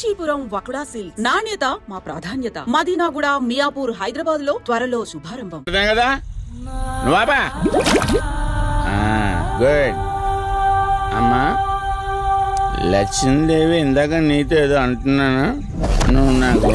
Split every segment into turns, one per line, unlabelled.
Kanchipuram వకుడా silks. నాణ్యత మా ప్రాధాన్యత. మదీనాగుడ మియాపూర్ హైదరాబాద్లో త్వరలో శుభారంభం.
కదా? నువ్వాపా గుడ్. అమ్మా లక్ష్మీదేవి ఇందాక నీతో ఏదో అంటున్నాను. నువ్వు నాకు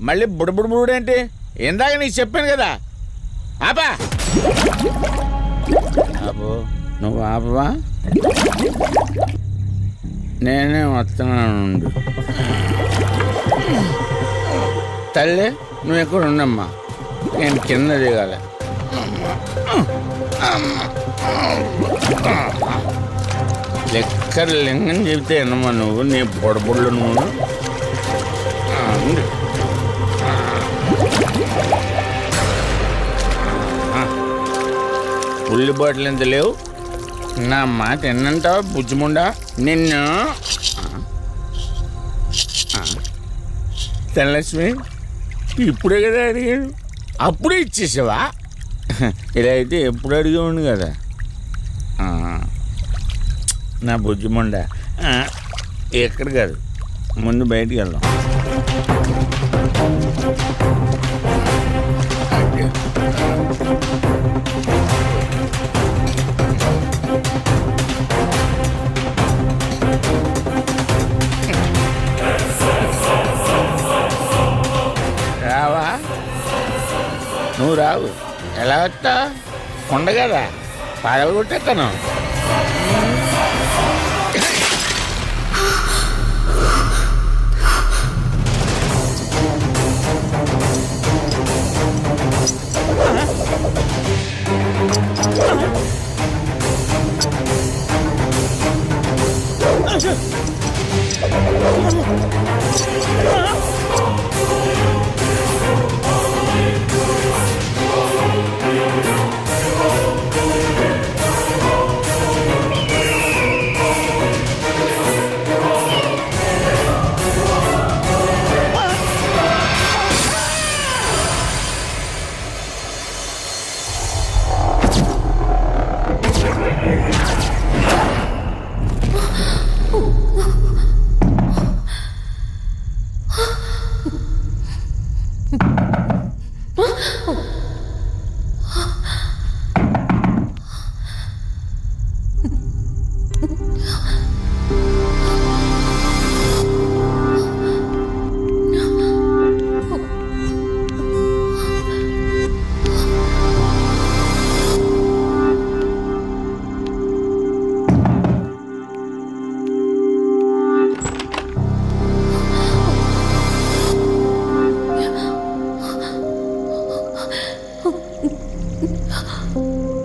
మళ్ళీ బుడబుడు బుడు ఏంటి? ఇందాక నీకు చెప్పాను కదా. ఆపా. ఆపు నువ్వు ఆపవా? నేనే వస్తున్నాను తల్లి నువ్వు ఎక్కడ ఉండమ్మా? నేను కింద దిగాలి. లెక్కర్ లింగం చెబితే ఎన్నమ్మా నువ్వు? నీ పొడబుళ్ళు నువ్వు? ఉల్లి బాటిల్ ఎంత లేవు? నా మాట ఎన్నంటావా బుజ్జిముండా? నిన్ను ధనలక్ష్మి ఇప్పుడే కదా అడిగాడు అప్పుడే ఇచ్చేసావా? ఇలా అయితే ఎప్పుడు అడిగేవాడిని కదా. నా బుజ్జిమండ ఎక్కడ కాదు ముందు బయటికి వెళ్దాం. నువ్వు రావు. ఎలా వస్తా? కొండ కదా. పడగొట్టేస్తాను
Ah! 你看。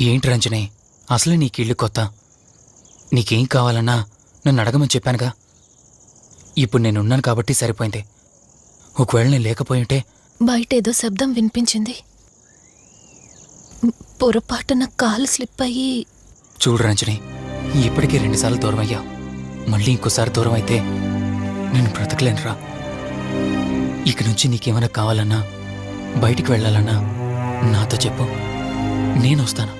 ఏంటి రంజని? అసలు నీకు ఇల్లు కొత్త. నీకేం కావాలన్నా నన్ను అడగమని చెప్పానుగా. ఇప్పుడు నేనున్నాను కాబట్టి సరిపోయింది. ఒకవేళ నేను లేకపోయి ఉంటే
బయట ఏదో శబ్దం వినిపించింది. పొరపాటున కాలు స్లిప్ అయ్యి
చూడు రంజని ఇప్పటికే రెండుసార్లు దూరం అయ్యా మళ్ళీ ఇంకోసారి దూరం అయితే నేను బ్రతకలేనురా. ఇక నుంచి నీకేమైనా కావాలన్నా బయటికి వెళ్ళాలన్నా నాతో చెప్పు. నేను వస్తాను.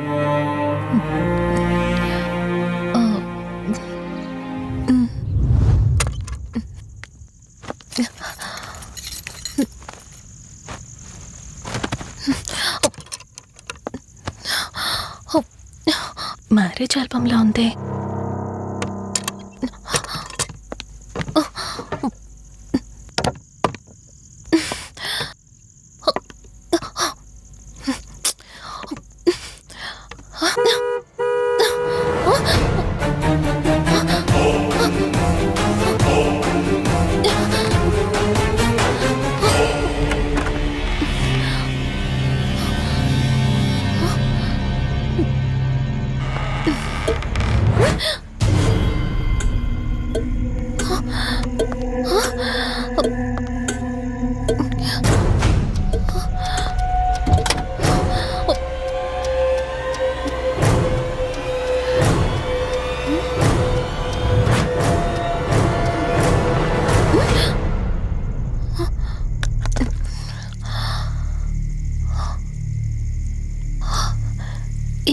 మ్యారేజ్ ఆల్బంలా ఉంది.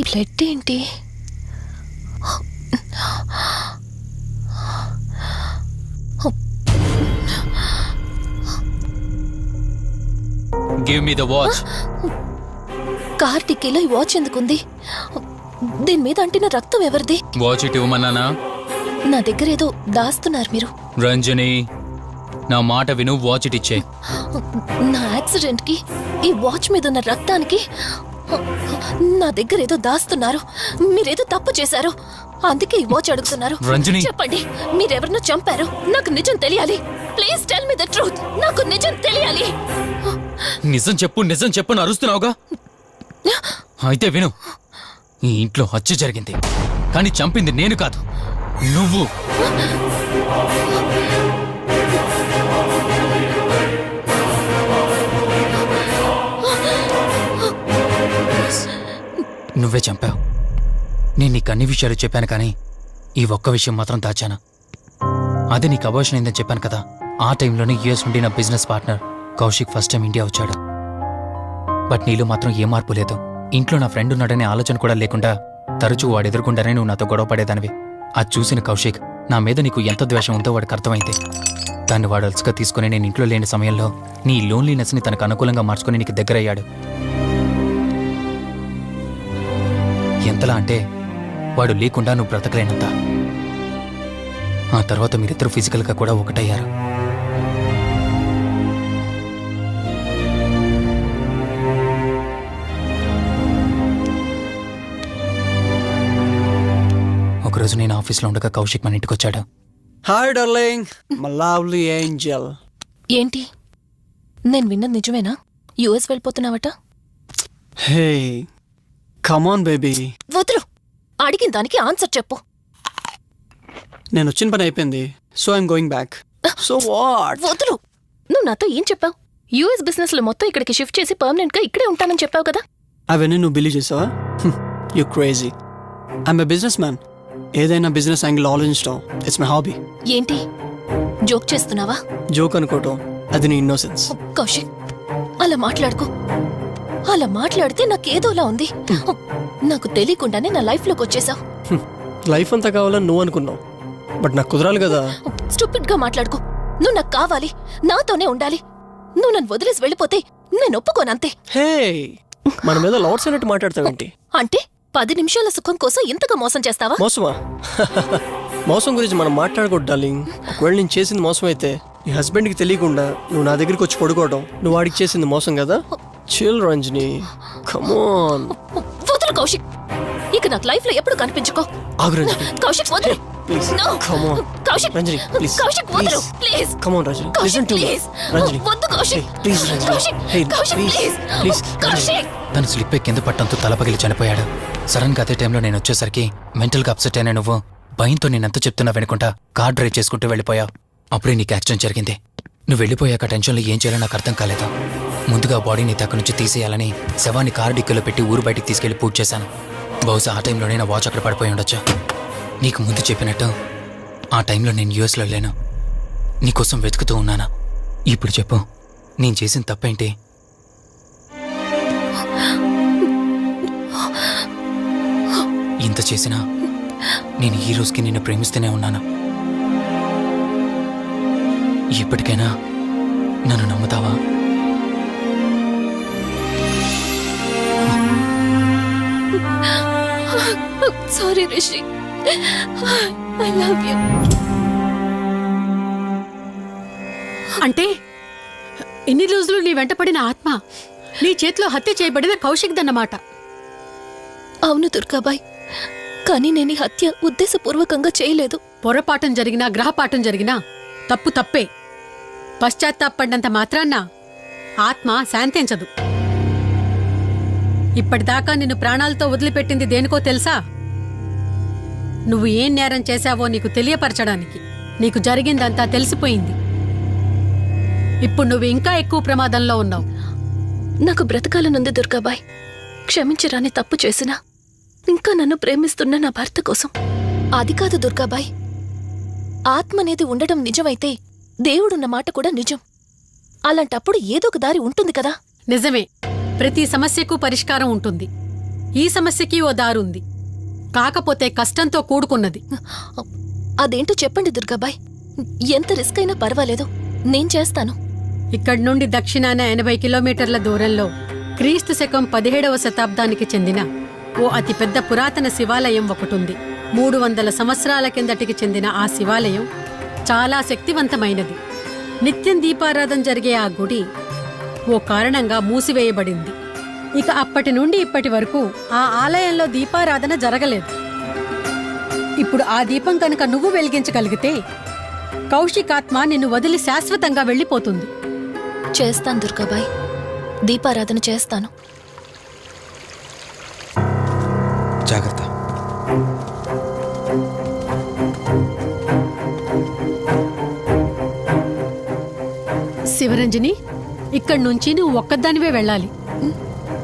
బ్లడ్ ఏంటి?
Give me the watch
car టిక్కీలో ఈ వాచ్ ఎందుకుంది? దీని మీద అంటిన రక్తం ఎవరిది?
వాచ్ ఇటు ఇవ్వమన్నానా?
నా దగ్గర ఏదో దాస్తున్నారు మీరు.
రంజని నా మాట విను వాచ్ ఇటు ఇచ్చే.
నా యాక్సిడెంట్కి ఈ వాచ్ మీద ఉన్న రక్తానికి నా దగ్గర ఏదో దాస్తున్నారు. మీరేదో తప్పు చేశారు. అందుకే ఈ వాచ్ అడుగుతున్నారు.
రంజని.
చెప్పండి మీరెవరినో చంపారు? నాకు నిజం తెలియాలి. Please tell me the truth. నాకు నిజం తెలియాలి.
నిజం చెప్పు నిజం చెప్పు అని అరుస్తున్నావుగా? అయితే విను. ఈ ఇంట్లో హత్య జరిగింది. కానీ చంపింది నేను కాదు. నువ్వు. నువ్వే చంపావు. నేను నీకు అన్ని విషయాలు చెప్పాను కానీ ఈ ఒక్క విషయం మాత్రం దాచాను. అది నీకు అబోషన్ అయిందని చెప్పాను కదా. ఆ టైంలోనే యుఎస్ నుండి నా business partner Kaushik first time India వచ్చాడు. బట్ నీలో మాత్రం ఏ మార్పు లేదు. ఇంట్లో నా ఫ్రెండ్ ఉన్నాడనే ఆలోచన కూడా లేకుండా తరచూ వాడు ఎదుర్కొండానే నువ్వు నాతో గొడవ పడేదానివి. అది చూసిన కౌశిక్ నా మీద నీకు ఎంత ద్వేషం ఉందో వాడికి అర్థమైంది. దాన్ని వాడు అలసిగా తీసుకుని నేను ఇంట్లో లేని సమయంలో నీ లోన్లీనెస్ని తనకు అనుకూలంగా మార్చుకుని నీకు దగ్గరయ్యాడు. ఎంతలా అంటే వాడు లేకుండా నువ్వు బ్రతకలేనంత. ఆ తర్వాత మీరిద్దరు ఫిజికల్గా కూడా ఒకటయ్యారు. ఒకరోజు నేను ఆఫీస్లో ఉండగా కౌశిక్ మన ఇంటికి వచ్చాడు
hi darling my lovely angel.
ఏంటి? నేను విన్నది నిజమేనా? యుఎస్ వెళ్ళిపోతున్నావట?
హే కమాన్ బేబీ
వదులు. అడిగిన దానికి ఆన్సర్ చెప్పు.
నేను వచ్చిన పని అయిపోయింది. So I'm going back so what
వదులు. నువ్వు నాతో ఏం చెప్పావు? యుఎస్ బిజినెస్లో మొత్తం ఇక్కడికి షిఫ్ట్ చేసి పర్మనెంట్గా ఇక్కడే ఉంటానని చెప్పావు కదా?
అవన్నీ నువ్వు బిలీవ్ చేసావా? You crazy I'm a businessman ఏదైనా బిజినెస్ యాంగిల్ ఆలోచించడం ఇట్స్ మై హాబీ
ఏంటి? జోక్ చేస్తున్నావా?
జోక్ అనుకోవటం అది నీ ఇన్నోసెన్స్
కౌశిక్ అలా మాట్లాడుకో. అలా మాట్లాడితే నాకేదోలా ఉంది. నాకు తెలియకుండానే నా లైఫ్లోకి వచ్చేసావు
లైఫ్ అంతా కావాలని నువ్వు అనుకున్నావు. బట్ నాకు కుదరాలి కదా.
స్టూపిడ్గా మాట్లాడుకో. నువ్వు నాకు కావాలి. నాతోనే ఉండాలి. నువ్వు నన్ను వదిలేసి వెళ్ళిపోతే నేను ఒప్పుకోనంతే
హే! మన మీద లవర్స్ అన్నట్టు మాట్లాడతావేంటి
అంటే పది నిమిషాల సుఖం కోసం ఇంతగా మోసం చేస్తావా?
మోసమా? మోసం గురించి మనం మాట్లాడకూడదు డార్లింగ్. ఒకవేళ నేను చేసింది మోసం అయితే నీ హస్బెండ్కి తెలియకుండా నువ్వు నా దగ్గరికి వచ్చి పడుకోవడం నువ్వు వాడికి చేసింది మోసం కదా? చిల్ రంజని కమోన్
వదులు కౌశిక్. ఇక నాకు లైఫ్లో ఎప్పుడు కనిపించుకో.
ఆగు రంజని.
కౌశిక్ వదులు.
Please
No.
Come on
Kaushik
Ranjani please
Kaushik వదులు. Please
come on Ranjani. Listen to me
please
Ranjani.
వద్దు Kaushik.
Please Ranjani.
Kaushik
hey
Kaushik
please
please
please
Kaushik.
తను స్లిప్ అయి కింద పట్టంతో తల పగిలి చనిపోయాడు. సడన్గా అదే టైంలో నేను వచ్చేసరికి మెంటల్గా అప్సెట్ అయినా నువ్వు. భయంతో నేనెంత చెప్తున్నా వినుకుంటా కార్ డ్రైవ్ చేసుకుంటూ వెళ్ళిపోయావు అప్పుడే నీకు యాక్సిడెంట్ జరిగింది. నువ్వు వెళ్ళిపోయాక టెన్షన్లో ఏం చేయాలో నాకు అర్థం కాలేదు? ముందుగా బాడీని తక్క నుంచి తీసేయాలని శవాన్ని కారు డిక్కీలో పెట్టి ఊరు బయటికి తీసుకెళ్ళి పూజ చేశాను. బహుశా ఆ టైంలోనే నా వాచ్ అక్కడ పడిపోయి ఉండొచ్చు. నీకు ముందు చెప్పినట్టు ఆ టైంలో నేను యూఎస్లో లేను. నీకోసం వెతుకుతూ ఉన్నానా? ఇప్పుడు చెప్పు. నేను చేసిన తప్పేంటి? ఇంత చేసినా నేను ఈ రోజుకి నిన్ను ప్రేమిస్తూనే ఉన్నాను? ఇప్పటికైనా నన్ను నమ్ముతావా?
Sorry Rishi. I love you
అంటే ఇన్ని రోజులు నీ వెంటపడిన ఆత్మ నీ చేతిలో హత్య చేయబడిన కౌశిక్ దన్నమాట
అవును దుర్గాబాయ్. కానీ నేను ఈ హత్య ఉద్దేశపూర్వకంగా చేయలేదు.
పొరపాఠం జరిగినా గ్రహపాఠం జరిగినా తప్పు తప్పే. పశ్చాత్తాపడినంత మాత్రాన్న ఆత్మ శాంతించదు. ఇప్పటిదాకా నిన్ను ప్రాణాలతో వదిలిపెట్టింది దేనికో తెలుసా? నువ్వు ఏం నేరం చేశావో నీకు తెలియపరచడానికి. నీకు జరిగిందంతా తెలిసిపోయింది. ఇప్పుడు నువ్వు ఇంకా ఎక్కువ ప్రమాదంలో ఉన్నావు.
నాకు బ్రతకాలనుంది దుర్గాబాయ్. క్షమించరాని తప్పు చేసినా ఇంకా నన్ను ప్రేమిస్తున్న నా భర్త కోసం. అది కాదు దుర్గాబాయ్. ఆత్మ అనేది ఉండడం నిజమైతే దేవుడున్న మాట కూడా నిజం. అలాంటప్పుడు ఏదో ఒక దారి ఉంటుంది కదా?
నిజమే. ప్రతి సమస్యకు పరిష్కారం ఉంటుంది. ఈ సమస్యకి ఓ దారుంది. కాకపోతే కష్టంతో కూడుకున్నది.
అదేంటో చెప్పండి దుర్గాబాయ్. ఎంత రిస్క్ అయినా పర్వాలేదు. నేను చేస్తాను.
ఇక్కడి నుండి దక్షిణాన ఎనభై కిలోమీటర్ల దూరంలో క్రీస్తు శకం పదిహేడవ శతాబ్దానికి చెందిన ఓ అతిపెద్ద పురాతన శివాలయం ఒకటుంది. మూడు వందల సంవత్సరాల కిందటికి చెందిన ఆ శివాలయం చాలా శక్తివంతమైనది. నిత్యం దీపారాధన జరిగే ఆ గుడి ఓ కారణంగా మూసివేయబడింది. ఇక అప్పటి నుండి ఇప్పటి వరకు ఆ ఆలయంలో దీపారాధన జరగలేదు. ఇప్పుడు ఆ దీపం కనుక నువ్వు వెలిగించగలిగితే కౌశికాత్మ నిన్ను వదిలి శాశ్వతంగా వెళ్ళిపోతుంది.
చేస్తాను దుర్గాబాయ్. దీపారాధన చేస్తాను.
జాగ్రత్త.
శివరంజని ఇక్కడి నుంచి నువ్వు ఒక్కదానివే వెళ్ళాలి.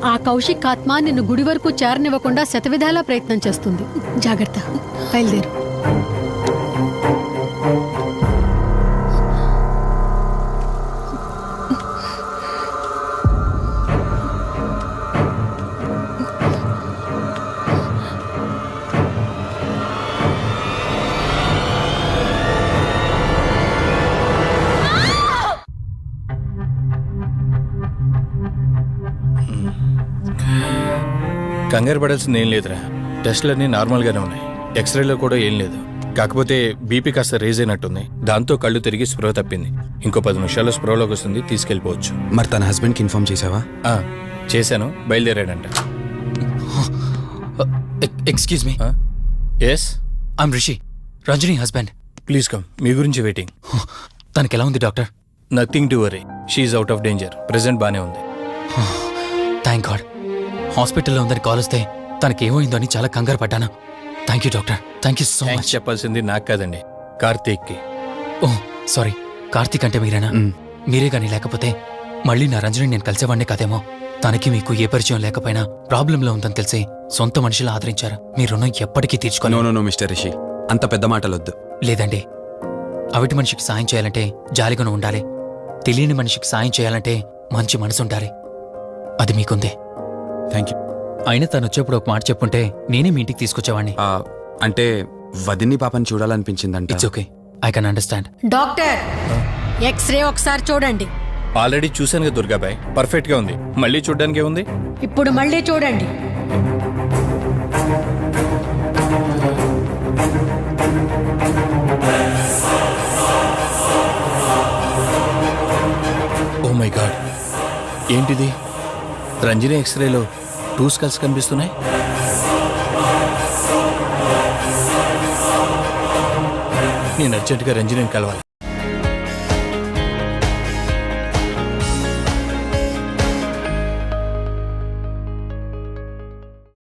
ఆ కౌశిక్ ఆత్మ నిన్ను గుడి వరకు చేరనివ్వకుండా శతవిధాలా ప్రయత్నం చేస్తుంది. జాగ్రత్త. బయలుదేరు.
కంగారు పడాల్సింది ఏం లేదురా. టెస్ట్లన్నీ నార్మల్గానే ఉన్నాయి. ఎక్స్రేలో కూడా ఏం లేదు. కాకపోతే బీపీ కాస్త రేజ్ అయినట్టుంది. దాంతో కళ్ళు తిరిగి స్పృహ తప్పింది. ఇంకో పది నిమిషాల్లో స్పృహలోకి వస్తుంది తీసుకెళ్ళిపోవచ్చు.
మరి తన హస్బెండ్కి ఇన్ఫార్మ్ చేసావా?
ఆ, చేశాను. బయలుదేరాడంట.
Excuse me.
Yes
I'm Rishi. Ranjani husband.
Please come మీ గురించి వెయిటింగ్
తనకి ఎలా ఉంది doctor
nothing to worry she's out of danger present బానే ఉంది.
థ్యాంక్ గాడ్ హాస్పిటల్లో ఉందని కాల్ వస్తే తనకేమైందో అని చాలా కంగారు పడ్డాను. Thank you doctor thank you so
thanks
much
చెప్పాల్సింది నాకు కాదండి. కార్తీక్కి.
ఓ సారీ కార్తీక్ అంటే మీరేనా. మీరే గానీ లేకపోతే మళ్ళీ నా రంజని నేను కలిసేవాడిని కాదేమో. తనకి మీకు ఏ పరిచయం లేకపోయినా ప్రాబ్లంలో ఉందని తెలిసి సొంత మనుషులు ఆదరించారు. మీ రుణం ఎప్పటికీ
నో
తీర్చుకోను
నో నో మిస్టర్ రిషి. అంత పెద్ద మాటలొద్దు.
లేదండి. అవిటి మనిషికి సాయం చేయాలంటే జాలిగాను ఉండాలి. తెలియని మనిషికి సాయం చేయాలంటే మంచి మనసు ఉండాలి అది మీకుంది.
థ్యాంక్ యూ
అయినా తను వచ్చేప్పుడు ఒక మాట చెప్పుంటే నేనే మీ ఇంటికి తీసుకొచ్చేవాడిని
అంటే వదిన్ని పాపని చూడాలనిపించిందంట.
It's okay I can understand
doctor X-ray ఒకసారి చూడండి.
ఆల్రెడీ చూశాను కదా దుర్గాబాయ్. పర్ఫెక్ట్గా ఉంది. మళ్ళీ చూడడానికి ఏముంది?
ఇప్పుడు మళ్ళీ చూడండి.
ఓ మై గాడ్ ఏంటిది? రంజని ఎక్స్రేలో టూ స్కల్స్ కనిపిస్తున్నాయి. నేను అర్జెంటుగా రంజనిని కలవాలి.